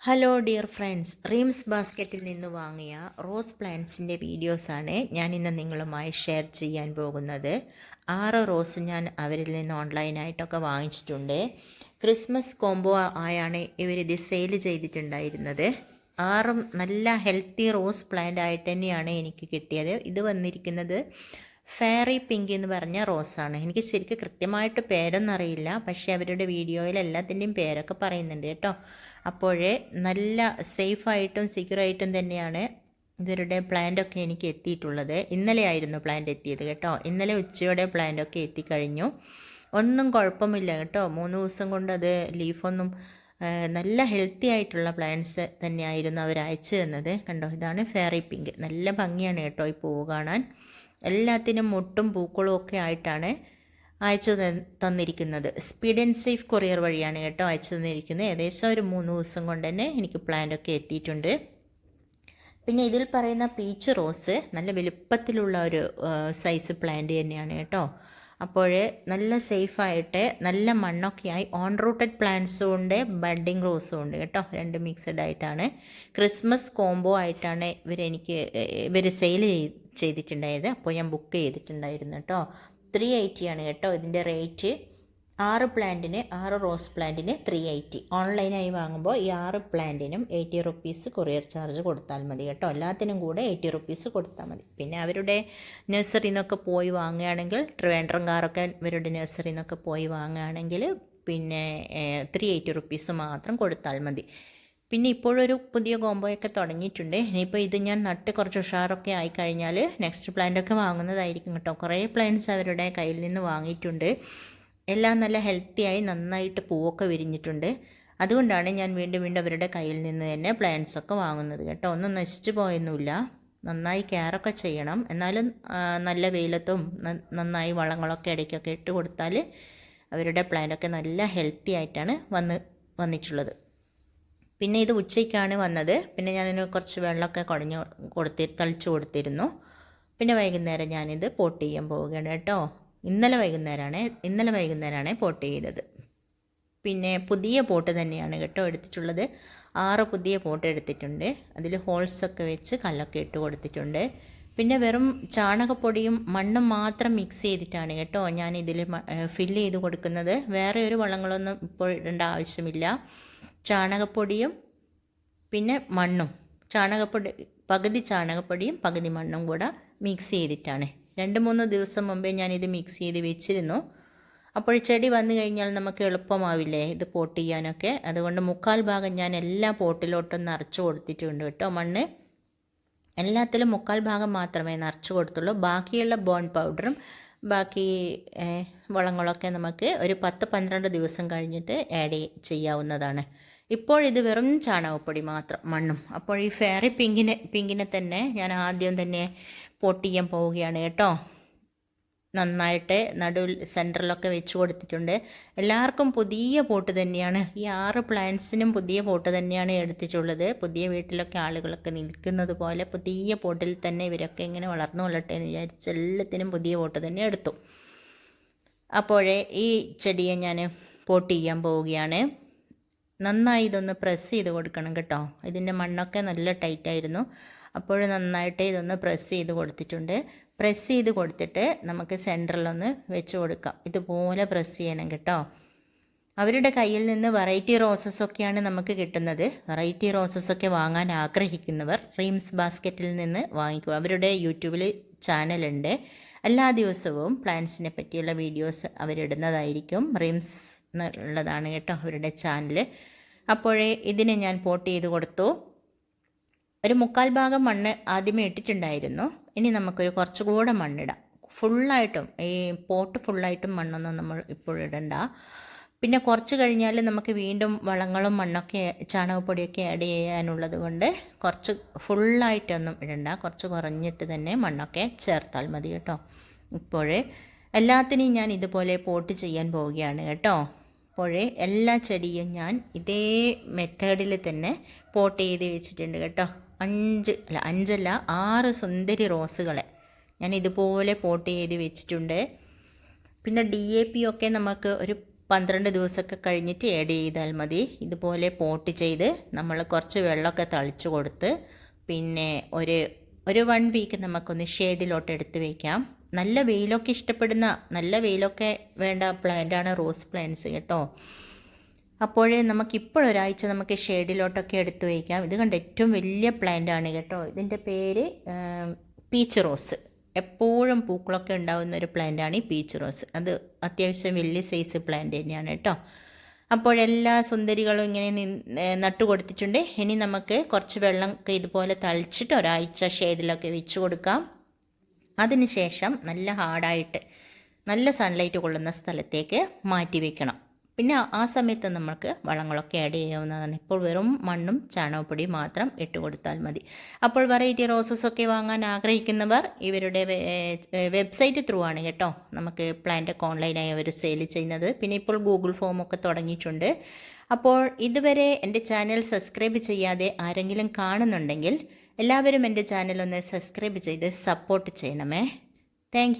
Hello dear friends റീംസ് ബാസ്ക്കറ്റിൽ നിന്ന് വാങ്ങിയ റോസ് പ്ലാന്റ്സിന്റെ വീഡിയോസാണ് ഞാൻ ഇന്ന് നിങ്ങളുമായി ഷെയർ ചെയ്യാൻ പോകുന്നത്. ആറ് റോസ് ഞാൻ അവരിൽ നിന്ന് ഓൺലൈനായിട്ടൊക്കെ വാങ്ങിച്ചിട്ടുണ്ട്. ക്രിസ്മസ് കോംബോ ആയാണ് ഇവരിത് സെയിൽ ചെയ്തിട്ടുണ്ടായിരുന്നത്. ആറും നല്ല ഹെൽത്തി റോസ് പ്ലാന്റ് ആയിട്ട് തന്നെയാണ് എനിക്ക് കിട്ടിയത്. ഇത് വന്നിരിക്കുന്നത് ഫെയറി പിങ്ക് എന്ന് പറഞ്ഞ റോസാണ് എനിക്ക് ശരിക്കും കൃത്യമായിട്ട് പേരൊന്നും അറിയില്ല. പക്ഷേ അവരുടെ വീഡിയോയിൽ എല്ലാത്തിന്റെയും പേരൊക്കെ പറയുന്നുണ്ട് കേട്ടോ. അപ്പോഴേ നല്ല സേഫായിട്ടും സെക്യൂറായിട്ടും തന്നെയാണ് ഇവരുടെ പ്ലാന്റൊക്കെ എനിക്ക് എത്തിയിട്ടുള്ളത്. ഇന്നലെ ആയിരുന്നു പ്ലാന്റ് എത്തിയത് കേട്ടോ. ഇന്നലെ ഉച്ചയോടെ പ്ലാന്റൊക്കെ എത്തിക്കഴിഞ്ഞു. ഒന്നും കുഴപ്പമില്ല കേട്ടോ. മൂന്ന് ദിവസം കൊണ്ട് അത് ലീഫൊന്നും നല്ല ഹെൽത്തി ആയിട്ടുള്ള പ്ലാന്റ്സ് തന്നെയായിരുന്നു അവർ അയച്ചു തന്നത്. കണ്ടോ? ഇതാണ് ഫെയറി പിങ്ക്. നല്ല ഭംഗിയാണ് കേട്ടോ ഈ പൂവ് കാണാൻ. എല്ലാത്തിനും മുട്ടും പൂക്കളും ഒക്കെ ആയിട്ടാണ് അയച്ചു തന്നിരിക്കുന്നത്. സ്പീഡ് ആൻഡ് സേഫ് കൊറിയർ വഴിയാണ് കേട്ടോ അയച്ചു തന്നിരിക്കുന്നത്. ഏകദേശം ഒരു മൂന്ന് ദിവസം കൊണ്ട് തന്നെ എനിക്ക് പ്ലാന്റൊക്കെ എത്തിയിട്ടുണ്ട്. പിന്നെ ഇതിൽ പറയുന്ന പീച്ച് റോസ് നല്ല വലുപ്പത്തിലുള്ള ഒരു സൈസ് പ്ലാന്റ് തന്നെയാണ് കേട്ടോ. അപ്പോൾ നല്ല സേഫായിട്ട് നല്ല മണ്ണൊക്കെയായി ഓൺ റൂട്ടഡ് പ്ലാന്റ്സും ഉണ്ട് ബഡിങ് റോസും ഉണ്ട് കേട്ടോ. രണ്ട് മിക്സഡ് ആയിട്ടാണ്. ക്രിസ്മസ് കോംബോ ആയിട്ടാണ് ഇവരെനിക്ക് ഇവർ സെയിൽ ചെയ്തിട്ടുണ്ടായത്. അപ്പോൾ ഞാൻ ബുക്ക് ചെയ്തിട്ടുണ്ടായിരുന്നു കേട്ടോ. ത്രീ ആണ് കേട്ടോ ഇതിന്റെ റേറ്റ് ആറ് പ്ലാന്റിന് ആറ് റോസ് പ്ലാന്റിന് ത്രീ എയ്റ്റി ഓൺലൈനായി വാങ്ങുമ്പോൾ ഈ ആറ് പ്ലാന്റിനും എയ്റ്റി റുപ്പീസ് കൊറിയർ ചാർജ് കൊടുത്താൽ മതി കേട്ടോ. എല്ലാത്തിനും കൂടെ എയ്റ്റി റുപ്പീസ് കൊടുത്താൽ മതി. പിന്നെ അവരുടെ നഴ്സറിയിൽ നിന്നൊക്കെ പോയി വാങ്ങുകയാണെങ്കിൽ ട്രിവാൻഡ്രംകാരൊക്കെ ഇവരുടെ നഴ്സറിയിൽ നിന്നൊക്കെ പോയി വാങ്ങുകയാണെങ്കിൽ പിന്നെ ത്രീ എയ്റ്റി റുപ്പീസ് മാത്രം കൊടുത്താൽ മതി. പിന്നെ ഇപ്പോഴൊരു പുതിയ കോംബോയൊക്കെ തുടങ്ങിയിട്ടുണ്ട്. ഇനിയിപ്പോൾ ഇത് ഞാൻ നട്ട് കുറച്ച് ഉഷാറൊക്കെ ആയി കഴിഞ്ഞാൽ നെക്സ്റ്റ് പ്ലാന്റൊക്കെ വാങ്ങുന്നതായിരിക്കും കേട്ടോ. കുറേ പ്ലാന്റ്സ് അവരുടെ കയ്യിൽ നിന്ന് വാങ്ങിയിട്ടുണ്ട്. എല്ലാം നല്ല ഹെൽത്തിയായി നന്നായിട്ട് പൂവൊക്കെ വിരിഞ്ഞിട്ടുണ്ട്. അതുകൊണ്ടാണ് ഞാൻ വീണ്ടും വീണ്ടും അവരുടെ കയ്യിൽ നിന്ന് തന്നെ പ്ലാന്റ്സൊക്കെ വാങ്ങുന്നത് കേട്ടോ. ഒന്നും നശിച്ചു പോയൊന്നുമില്ല. നന്നായി കെയറൊക്കെ ചെയ്യണം. എന്നാലും നല്ല വെയിലത്തും നന്നായി വളങ്ങളൊക്കെ ഇടയ്ക്കൊക്കെ ഇട്ട് കൊടുത്താൽ അവരുടെ പ്ലാന്റൊക്കെ നല്ല ഹെൽത്തി ആയിട്ടാണ് വന്ന് വന്നിട്ടുള്ളത്. പിന്നെ ഇത് ഉച്ചയ്ക്കാണ് വന്നത്. പിന്നെ ഞാനതിന് കുറച്ച് വെള്ളമൊക്കെ കുടഞ്ഞു കൊടുത്തി തളിച്ചു കൊടുത്തിരുന്നു. പിന്നെ വൈകുന്നേരം ഞാനിത് പോട്ട് ചെയ്യാൻ പോവുകയാണ് കേട്ടോ. ഇന്നലെ വൈകുന്നേരമാണ് ഇന്നലെ വൈകുന്നേരമാണ് പോട്ട് ചെയ്തത്. പിന്നെ പുതിയ പോട്ട് തന്നെയാണ് കേട്ടോ എടുത്തിട്ടുള്ളത്. ആറ് പുതിയ പോട്ട് എടുത്തിട്ടുണ്ട്. അതിൽ ഹോൾസൊക്കെ വെച്ച് കല്ലൊക്കെ ഇട്ട് കൊടുത്തിട്ടുണ്ട്. പിന്നെ വെറും ചാണകപ്പൊടിയും മണ്ണും മാത്രം മിക്സ് ചെയ്തിട്ടാണ് കേട്ടോ ഞാൻ ഇതിൽ ഫില്ല് ചെയ്ത് കൊടുക്കുന്നത്. വേറെ ഒരു വളങ്ങളൊന്നും ഇപ്പോൾ ഇടേണ്ട ആവശ്യമില്ല. ചാണകപ്പൊടിയും പിന്നെ മണ്ണും. ചാണകപ്പൊടി പകുതി ചാണകപ്പൊടിയും പകുതി മണ്ണും കൂടെ മിക്സ് ചെയ്തിട്ടാണ്. രണ്ട് മൂന്ന് ദിവസം മുമ്പേ ഞാനിത് മിക്സ് ചെയ്ത് വെച്ചിരുന്നു. അപ്പോൾ ചെടി വന്നു കഴിഞ്ഞാൽ നമുക്ക് എളുപ്പമാവില്ലേ? ഇത് പോട്ട് ചെയ്യാനൊക്കെ. അതുകൊണ്ട് മുക്കാൽ ഭാഗം ഞാൻ എല്ലാ പോട്ടിലോട്ടും നിറച്ചു കൊടുത്തിട്ടുണ്ട് കേട്ടോ മണ്ണ്. എല്ലാത്തിലും മുക്കാൽ ഭാഗം മാത്രമേ നിറച്ചു കൊടുത്തുള്ളൂ. ബാക്കിയുള്ള ബോൺ പൗഡറും ബാക്കി വളങ്ങളൊക്കെ നമുക്ക് ഒരു പത്ത് പന്ത്രണ്ട് ദിവസം കഴിഞ്ഞിട്ട് ആഡ് ചെയ്യാവുന്നതാണ്. ഇപ്പോൾ ഇത് വെറും ചാണകപ്പൊടി മാത്രം മണ്ണും. അപ്പോൾ ഈ ഫെയറി പിങ്കിനെ പിങ്കിനെ തന്നെ ഞാൻ ആദ്യം തന്നെ പോട്ട് ചെയ്യാൻ പോവുകയാണ് കേട്ടോ. നന്നായിട്ട് നടുവിൽ സെന്ററിലൊക്കെ വെച്ച് കൊടുത്തിട്ടുണ്ട്. എല്ലാവർക്കും പുതിയ പോട്ട് തന്നെയാണ്. ഈ ആറ് പ്ലാന്റ്സിനും പുതിയ പോട്ട് തന്നെയാണ് എടുത്തിട്ടുള്ളത്. പുതിയ വീട്ടിലൊക്കെ ആളുകളൊക്കെ നിൽക്കുന്നത് പോലെ പുതിയ പോട്ടിൽ തന്നെ ഇവരൊക്കെ ഇങ്ങനെ വളർന്നു കൊള്ളട്ടെ എന്ന് വിചാരിച്ച് എല്ലാത്തിനും പുതിയ പോട്ട് തന്നെ എടുത്തു. അപ്പോഴേ ഈ ചെടിയെ ഞാൻ പോട്ട് ചെയ്യാൻ പോവുകയാണ്. നന്നായി ഇതൊന്ന് പ്രസ് ചെയ്ത് കൊടുക്കണം കേട്ടോ. ഇതിന്റെ മണ്ണൊക്കെ നല്ല ടൈറ്റായിരുന്നു അപ്പോൾ നന്നായിട്ട് ഇതൊന്ന് പ്രസ് ചെയ്ത് കൊടുത്തിട്ടുണ്ട്. പ്രസ് ചെയ്ത് കൊടുത്തിട്ട് നമുക്ക് സെന്ററിലൊന്ന് വെച്ച് കൊടുക്കാം. ഇതുപോലെ പ്രസ് ചെയ്യണം കേട്ടോ. അവരുടെ കയ്യിൽ നിന്ന് വെറൈറ്റി റോസസ് ഒക്കെയാണ് നമുക്ക് കിട്ടുന്നത്. വെറൈറ്റി റോസസ് ഒക്കെ വാങ്ങാൻ ആഗ്രഹിക്കുന്നവർ റീംസ് ബാസ്ക്കറ്റിൽ നിന്ന് വാങ്ങിക്കുക. അവരുടെ യൂട്യൂബിൽ ചാനലുണ്ട് എല്ലാ ദിവസവും പ്ലാന്റ്സിനെ പറ്റിയുള്ള വീഡിയോസ് അവരിടുന്നതായിരിക്കും. റീംസ് എന്നുള്ളതാണ് കേട്ടോ അവരുടെ ചാനൽ അപ്പോഴേ ഇതിനെ ഞാൻ പോട്ട് ചെയ്ത് കൊടുത്തു. ഒരു മുക്കാൽ ഭാഗം മണ്ണ് ആദ്യമേ ഇട്ടിട്ടുണ്ടായിരുന്നു. ഇനി നമുക്കൊരു കുറച്ചുകൂടെ മണ്ണിടാം. ഫുള്ളായിട്ടും ഈ പോട്ട് ഫുള്ളായിട്ടും മണ്ണൊന്നും നമ്മൾ ഇപ്പോൾ ഇടണ്ട. പിന്നെ കുറച്ച് കഴിഞ്ഞാൽ നമുക്ക് വീണ്ടും വളങ്ങളും മണ്ണൊക്കെ ചാണകപ്പൊടിയൊക്കെ ആഡ് ചെയ്യാനുള്ളത് കൊണ്ട് കുറച്ച് ഫുള്ളായിട്ടൊന്നും ഇടണ്ട. കുറച്ച് കുറഞ്ഞിട്ട് തന്നെ മണ്ണൊക്കെ ചേർത്താൽ മതി കേട്ടോ. ഇപ്പോഴേ എല്ലാത്തിനെയും ഞാൻ ഇതുപോലെ പോട്ട് ചെയ്യാൻ പോവുകയാണ് കേട്ടോ. അപ്പോഴേ എല്ലാ ചെടിയും ഞാൻ ഇതേ മെത്തേഡിൽ തന്നെ പോട്ട് ചെയ്ത് വെച്ചിട്ടുണ്ട് കേട്ടോ. അഞ്ച് അല്ല അഞ്ചല്ല ആറ് സുന്ദരി റോസുകളെ ഞാൻ ഇതുപോലെ പോട്ട് ചെയ്ത് വെച്ചിട്ടുണ്ട്. പിന്നെ ഡി എ പി ഒക്കെ നമുക്ക് ഒരു പന്ത്രണ്ട് ദിവസമൊക്കെ കഴിഞ്ഞിട്ട് ആഡ് ചെയ്താൽ മതി. ഇതുപോലെ പോട്ട് ചെയ്ത് നമ്മൾ കുറച്ച് വെള്ളമൊക്കെ തളിച്ച് കൊടുത്ത് പിന്നെ ഒരു ഒരു വൺ വീക്ക് നമുക്കൊന്ന് ഷെയ്ഡിലോട്ട് എടുത്ത് വയ്ക്കാം നല്ല വെയിലൊക്കെ ഇഷ്ടപ്പെടുന്ന നല്ല വെയിലൊക്കെ വേണ്ട പ്ലാന്റാണ് റോസ് പ്ലാന്റ്സ് കേട്ടോ. അപ്പോഴേ നമുക്ക് ഇപ്പോഴൊരാഴ്ച നമുക്ക് ഷെയ്ഡിലോട്ടൊക്കെ എടുത്തു വയ്ക്കാം ഇത് കണ്ട് ഏറ്റവും വലിയ പ്ലാന്റ് ആണ് കേട്ടോ. ഇതിന്റെ പേര് പീച്ച് റോസ്. എപ്പോഴും പൂക്കളൊക്കെ ഉണ്ടാകുന്ന ഒരു പ്ലാന്റ് ആണ് ഈ പീച്ച് റോസ്. അത് അത്യാവശ്യം വലിയ സൈസ് പ്ലാന്റ് തന്നെയാണ് കേട്ടോ. അപ്പോഴെല്ലാ സുന്ദരികളും ഇങ്ങനെ നട്ടു കൊടുത്തിട്ടുണ്ട് ഇനി നമുക്ക് കുറച്ച് വെള്ളം ഇതുപോലെ തളിച്ചിട്ട് ഒരാഴ്ച ഷെയ്ഡിലൊക്കെ വെച്ച് കൊടുക്കാം. അതിനുശേഷം നല്ല ഹാർഡായിട്ട് നല്ല സൺലൈറ്റ് കൊള്ളുന്ന സ്ഥലത്തേക്ക് മാറ്റി വെക്കണം. പിന്നെ ആ സമയത്ത് നമ്മൾക്ക് വളങ്ങളൊക്കെ ആഡ് ചെയ്യാവുന്നതാണ്. ഇപ്പോൾ വെറും മണ്ണും ചാണകപ്പൊടിയും മാത്രം ഇട്ട് കൊടുത്താൽ മതി. അപ്പോൾ വെറൈറ്റി റോസസ് ഒക്കെ വാങ്ങാൻ ആഗ്രഹിക്കുന്നവർ ഇവരുടെ വെബ്സൈറ്റ് ത്രൂ ആണ് കേട്ടോ. നമുക്ക് പ്ലാന്റ് ഒക്കെ ഓൺലൈനായി അവർ സെയിൽ ചെയ്യുന്നത്. പിന്നെ ഇപ്പോൾ ഗൂഗിൾ ഫോം ഒക്കെ തുടങ്ങിയിട്ടുണ്ട്. അപ്പോൾ ഇതുവരെ എന്റെ ചാനൽ സബ്സ്ക്രൈബ് ചെയ്യാതെ ആരെങ്കിലും കാണുന്നുണ്ടെങ്കിൽ എല്ലാവരും എന്റെ ചാനൽ ഒന്ന് സബ്സ്ക്രൈബ് ചെയ്ത് സപ്പോർട്ട് ചെയ്യണമേ. താങ്ക്